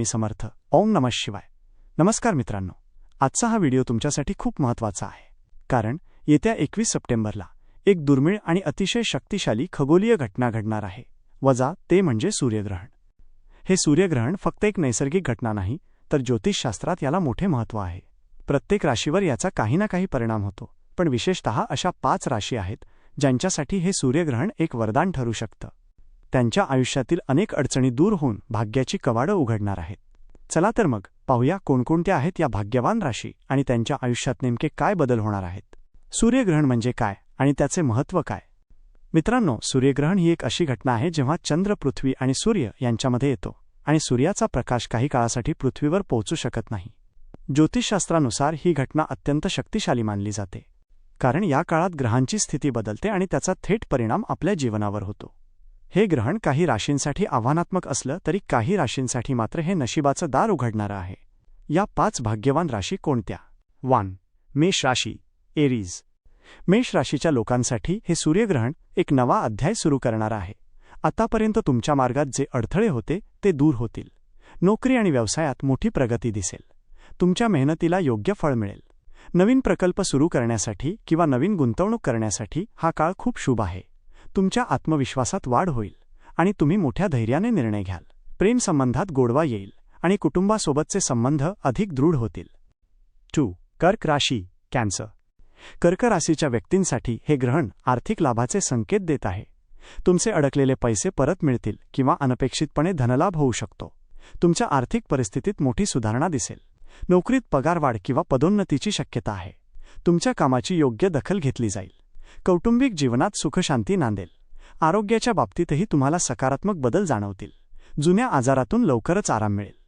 स्वामी समर्थ. ओम नमः शिवाय. नमस्कार मित्रांनो. आजचा हा व्हिडिओ तुमच्यासाठी खूप महत्त्वाचा आहे. कारण येत्या एकवीस सप्टेंबरला एक दुर्मिळ आणि अतिशय शक्तिशाली खगोलीय घटना घडणार आहे. वजा ते म्हणजे सूर्यग्रहण. हे सूर्यग्रहण फक्त एक नैसर्गिक घटना नाही तर ज्योतिषशास्त्रात याला मोठे महत्त्व आहे. प्रत्येक राशीवर याचा काही ना काही परिणाम होतो पण विशेषतः अशा पाच राशी आहेत ज्यांच्यासाठी हे सूर्यग्रहण एक वरदान ठरू शकतं. त्यांच्या आयुष्यातील अनेक अडचणी दूर होऊन भाग्याची कवाडं उघडणार आहेत. चला तर मग पाहूया कोणकोणत्या आहेत या भाग्यवान राशी आणि त्यांच्या आयुष्यात नेमके काय बदल होणार आहेत. सूर्यग्रहण म्हणजे काय आणि त्याचे महत्त्व काय? मित्रांनो सूर्यग्रहण ही एक अशी घटना आहे जेव्हा चंद्र पृथ्वी आणि सूर्य यांच्यामध्ये येतो आणि सूर्याचा प्रकाश काही काळासाठी पृथ्वीवर पोहोचू शकत नाही. ज्योतिषशास्त्रानुसार ही घटना अत्यंत शक्तिशाली मानली जाते. कारण या काळात ग्रहांची स्थिती बदलते आणि त्याचा थेट परिणाम आपल्या जीवनावर होतो. हे ग्रहण काही राशींसाठी आव्हानात्मक असलं तरी काही राशींसाठी मात्र हे नशिबाचं दार उघडणारं आहे. या पाच भाग्यवान राशी कोणत्या? वान. मेष राशी. एरीज. मेष राशीच्या लोकांसाठी हे सूर्यग्रहण एक नवा अध्याय सुरू करणार आहे. आतापर्यंत तुमच्या मार्गात जे अडथळे होते ते दूर होतील. नोकरी आणि व्यवसायात मोठी प्रगती दिसेल. तुमच्या मेहनतीला योग्य फळ मिळेल. नवीन प्रकल्प सुरू करण्यासाठी किंवा नवीन गुंतवणूक करण्यासाठी हा काळ खूप शुभ आहे. तुमच्या आत्मविश्वासात वाढ होईल आणि तुम्ही मोठ्या धैर्याने निर्णय घ्याल. प्रेमसंबंधात गोडवा येईल आणि कुटुंबासोबतचे संबंध अधिक दृढ होतील. टू कर्क राशी कॅन्सर. कर्क राशीच्या व्यक्तींसाठी हे ग्रहण आर्थिक लाभाचे संकेत देत आहे. तुमचे अडकलेले पैसे परत मिळतील किंवा अनपेक्षितपणे धनलाभ होऊ शकतो. तुमच्या आर्थिक परिस्थितीत मोठी सुधारणा दिसेल. नोकरीत पगारवाढ किंवा पदोन्नतीची शक्यता आहे. तुमच्या कामाची योग्य दखल घेतली जाईल. कौटुंबिक जीवनात सुखशांती नांदेल. आरोग्याच्या बाबतीतही तुम्हाला सकारात्मक बदल जाणवतील. जुन्या आजारातून लवकरच आराम मिळेल.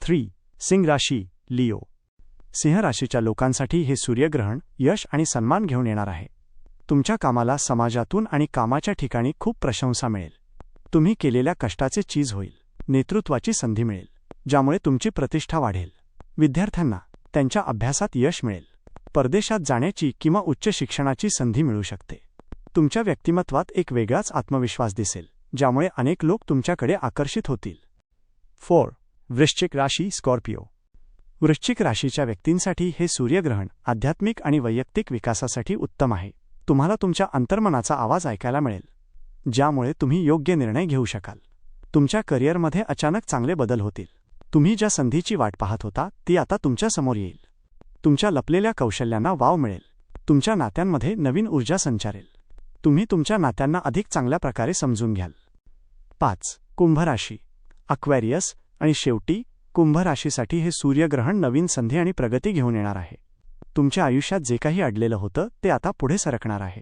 थ्री. सिंग राशी लिओ. सिंह राशीच्या लोकांसाठी हे सूर्यग्रहण यश आणि सन्मान घेऊन येणार आहे. तुमच्या कामाला समाजातून आणि कामाच्या ठिकाणी खूप प्रशंसा मिळेल. तुम्ही केलेल्या कष्टाचे चीज होईल. नेतृत्वाची संधी मिळेल ज्यामुळे तुमची प्रतिष्ठा वाढेल. विद्यार्थ्यांना त्यांच्या अभ्यासात यश मिळेल. परदेशात जाण्याची किंवा उच्च शिक्षणाची संधी मिळू शकते. तुमच्या व्यक्तिमत्वात एक वेगळाच आत्मविश्वास दिसेल ज्यामुळे अनेक लोक तुमच्याकडे आकर्षित होतील. फोर. वृश्चिक राशी स्कॉर्पिओ. वृश्चिक राशीच्या व्यक्तींसाठी हे सूर्यग्रहण आध्यात्मिक आणि वैयक्तिक विकासासाठी उत्तम आहे. तुम्हाला तुमच्या अंतर्मनाचा आवाज ऐकायला मिळेल ज्यामुळे तुम्ही योग्य निर्णय घेऊ शकाल. तुमच्या करिअरमध्ये अचानक चांगले बदल होतील. तुम्ही ज्या संधीची वाट पाहत होता ती आता तुमच्यासमोर येईल. तुमच्या लपलेल्या कौशल्यांना वाव मिळेल. तुमच्या नात्यांमध्ये नवीन ऊर्जा संचारेल. तुम्ही तुमच्या नात्यांना अधिक चांगल्या प्रकारे समजून घ्याल. पाच कुंभराशी. अक्वॅरियस आणि शेवटी कुंभराशीसाठी हे सूर्यग्रहण नवीन संधी आणि प्रगती घेऊन येणार आहे. तुमच्या आयुष्यात जे काही अडलेलं होतं ते आता पुढे सरकणार आहे.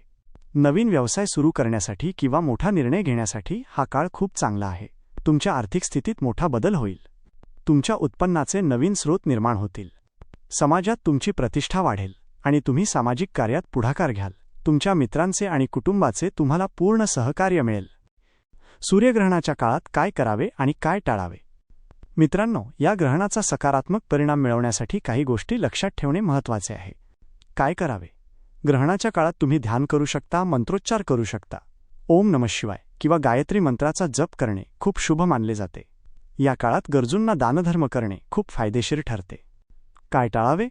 नवीन व्यवसाय सुरू करण्यासाठी किंवा मोठा निर्णय घेण्यासाठी हा काळ खूप चांगला आहे. तुमच्या आर्थिक स्थितीत मोठा बदल होईल. तुमच्या उत्पन्नाचे नवीन स्रोत निर्माण होतील. समाजात तुमची प्रतिष्ठा वाढेल आणि तुम्ही सामाजिक कार्यात पुढाकार घ्याल. तुमच्या मित्रांचे आणि कुटुंबाचे तुम्हाला पूर्ण सहकार्य मिळेल. सूर्यग्रहणाच्या काळात काय करावे आणि काय टाळावे? मित्रांनो या ग्रहणाचा सकारात्मक परिणाम मिळवण्यासाठी काही गोष्टी लक्षात ठेवणे महत्त्वाचे आहे. काय करावे? ग्रहणाच्या काळात तुम्ही ध्यान करू शकता मंत्रोच्चार करू शकता. ओम नमः शिवाय किंवा गायत्री मंत्राचा जप करणे खूप शुभ मानले जाते. या काळात गरजूंना दानधर्म करणे खूप फायदेशीर ठरते. काय टाळावे?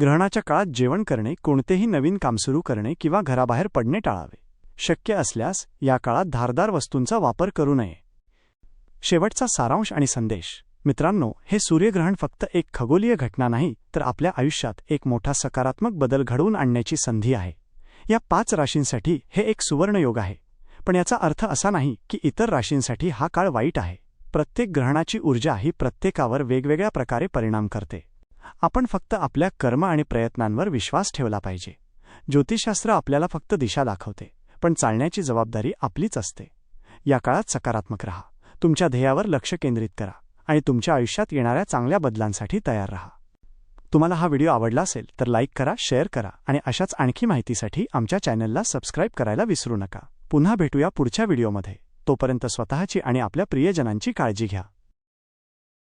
ग्रहणाच्या काळात जेवण करणे कोणतेही नवीन काम सुरू करणे किंवा घराबाहेर पडणे टाळावे. शक्य असल्यास या काळात धारदार वस्तूंचा वापर करू नये. शेवटचा सारांश आणि संदेश. मित्रांनो हे सूर्यग्रहण फक्त एक खगोलीय घटना नाही तर आपल्या आयुष्यात एक मोठा सकारात्मक बदल घडवून आणण्याची संधी आहे. या पाच राशींसाठी हे एक सुवर्णयोग आहे. पण याचा अर्थ असा नाही की इतर राशींसाठी हा काळ वाईट आहे. प्रत्येक ग्रहणाची ऊर्जा ही प्रत्येकावर वेगवेगळ्या प्रकारे परिणाम करते. आपण फक्त आपल्या कर्म आणि प्रयत्नांवर विश्वास ठेवला पाहिजे. ज्योतिषशास्त्र आपल्याला फक्त दिशा दाखवते पण चालण्याची जबाबदारी आपलीच असते. या काळात सकारात्मक रहा. तुमच्या ध्येयावर लक्ष केंद्रित करा आणि तुमच्या आयुष्यात येणाऱ्या चांगल्या बदलांसाठी तयार रहा. तुम्हाला हा व्हिडिओ आवडला असेल तर लाईक करा शेअर करा आणि अशाच आणखी माहितीसाठी आमच्या चॅनलला सबस्क्राईब करायला विसरू नका. पुन्हा भेटूया पुढच्या व्हिडिओमध्ये. तोपर्यंत स्वतःची आणि आपल्या प्रियजनांची काळजी घ्या.